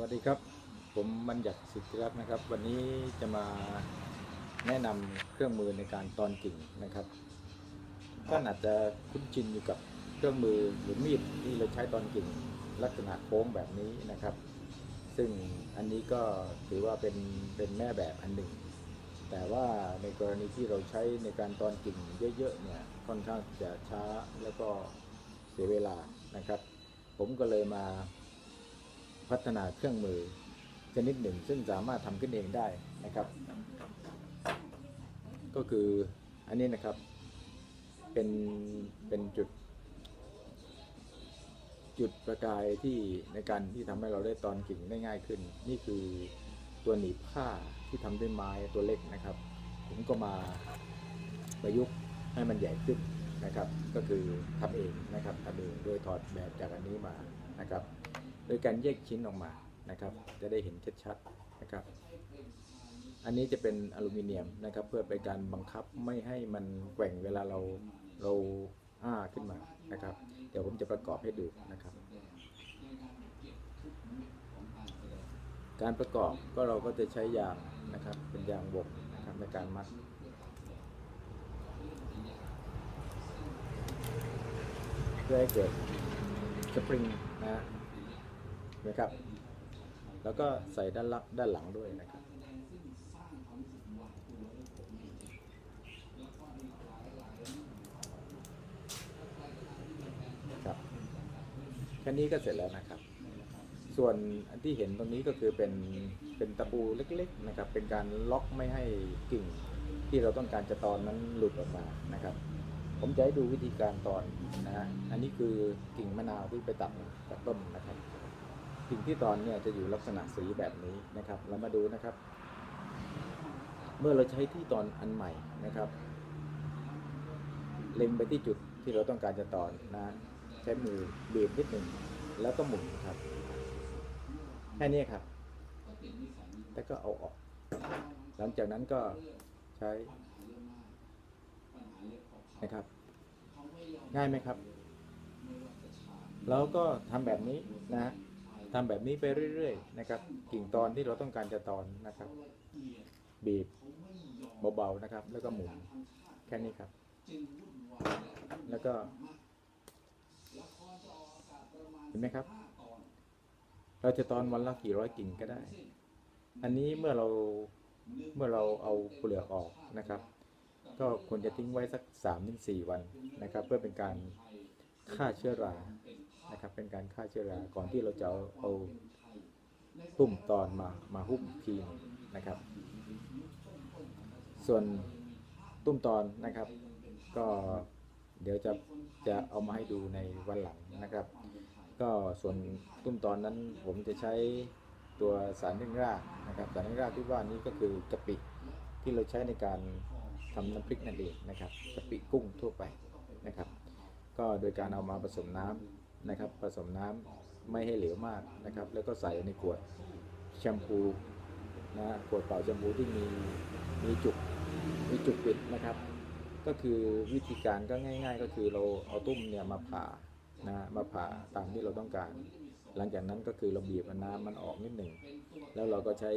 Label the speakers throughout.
Speaker 1: วัสดีครับ ผมบัญญัติสิทธิรัตน์นะครับ วันนี้จะมาแนะนำเครื่องมือในการตอนกิ่งนะครับท่านอาจจะคุ้นชินอยู่กับเครื่องมือหรือมีดที่เราใช้ตอนกิ่งลักษณะโค้งแบบนี้นะครับ ซึ่งอันนี้ก็ถือว่าเป็นเป็นแม่แบบอันหนึ่ง แต่ว่าในกรณีที่เราใช้ในการตอนกิ่งเยอะๆเนี่ยค่อนข้างจะช้าแล้วก็เสียเวลานะครับ ผมก็เลยมา พัฒนาเครื่องมือชนิดหนึ่ง ซึ่งสามารถทำขึ้นเองได้นะครับ ก็คืออันนี้นะครับเป็นเป็นจุด จุดประกายที่ในการที่ทำให้เราได้ตอนกิ่งได้ง่ายขึ้น นี่คือตัวหนีผ้าที่ทำด้วยไม้ตัวเล็กนะครับ ผมก็มาประยุกต์ให้มันใหญ่ขึ้นนะครับ ก็คือทำเองนะครับทำเองโดยถอดแบบจากอันนี้มานะครับ โดยการแยกชิ้นออกมานะครับ จะได้เห็นชัดๆนะครับ อันนี้จะเป็นอลูมิเนียมนะครับ เพื่อเป็นการบังคับไม่ให้มันแกว่งเวลาเราเราอ้าขึ้นมานะครับ เดี๋ยวผมจะประกอบให้ดูนะครับ การประกอบก็เราก็จะใช้ยางนะครับ เป็นยางบกนะครับในการมัดเพื่อให้เกิดสปริงนะฮะ นะครับ แล้วก็ใส่ด้านลักด้านหลังด้วยนะครับ ครับแค่นี้ก็เสร็จแล้วนะครับ ส่วนอันที่เห็นตรงนี้ก็คือเป็นเป็นตะปูเล็กๆนะครับ เป็นการล็อกไม่ให้กิ่งที่เราต้องการจะตอนนั้นหลุดออกมานะครับ ผมจะให้ดูวิธีการตอนนะฮะ อันนี้คือกิ่งมะนาวที่ไปตัดจากต้นนะครับ กิ่งที่ตอนเนี่ยจะอยู่ลักษณะสีแบบนี้นะครับ เรามาดูนะครับ เมื่อเราใช้ที่ตอนอันใหม่นะครับ เล็งไปที่จุดที่เราต้องการจะตอนนะใช้มือบีบนิดหนึ่งแล้วก็หมุนครับ แค่นี้ครับ แล้วก็เอาออก หลังจากนั้นก็ใช้นะครับ ง่ายไหมครับ แล้วก็ทำแบบนี้นะ ทำแบบนี้ไปเรื่อยๆนะครับ กิ่งตอนที่เราต้องการจะตอนนะครับ บีบเบาๆนะครับ แล้วก็หมุนแค่นี้ครับ แล้วก็เห็นไหมครับ เราจะตอนวันละกี่ร้อยกิ่งก็ได้ อันนี้เมื่อเราเมื่อเราเอาเปลือกออกนะครับ ก็ควรจะทิ้งไว้สัก3ามถึงสี่วันนะครับ เพื่อเป็นการฆ่าเชื้อรา นะครับ เป็นการฆ่าเชื้อราก่อนที่เราจะเอาเอาตุ่มตอนมามาหุ้มทีนะครับ ส่วนตุ้มตอนนะครับ ก็เดี๋ยวจะจะเอามาให้ดูในวันหลังนะครับ ก็ส่วนตุ้มตอนนั้นผมจะใช้ตัวสารเร่งรากนะครับ สารเร่งรากที่ว่านี้ก็คือกะปิที่เราใช้ในการทำน้ำพริกนั่นเองนะครับกะปิกุ้งทั่วไปนะครับ ก็โดยการเอามาผสมน้ำ นะครับผสมน้ำไม่ให้เหลวมากนะครับ แล้วก็ใส่ในขวดแชมพูนะขวดเป่าแชมพูที่มีมีจุกมีจุกปิดนะครับ ก็คือวิธีการก็ง่าย ๆ ก็คือเราเอาตุ้มเนี่ยมาผ่านะมาผ่าตามที่เราต้องการ หลังจากนั้นก็คือเราบีบน้ำมันออกนิดหนึ่งแล้วเราก็ใช้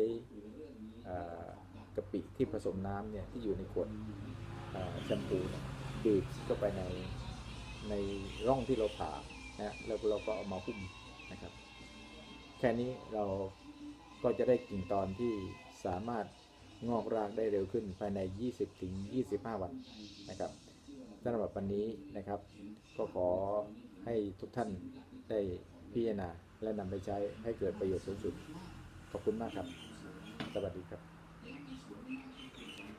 Speaker 1: กะปิที่ผสมน้ำเนี่ยที่อยู่ในขวดแชมพูบีบเข้าไปในในร่องที่เราผ่า นะแล้วเราก็เอามาหุ้มนะครับ แค่นี้เราก็จะได้กิ่งตอนที่สามารถงอกรากได้เร็วขึ้นภายใน 20 ถึง 25 วันนะครับสำหรับวันนี้นะครับ ก็ขอให้ทุกท่านได้พิจารณาและนำไปใช้ให้เกิดประโยชน์สูงสุด ขอบคุณมากครับ สวัสดีครับ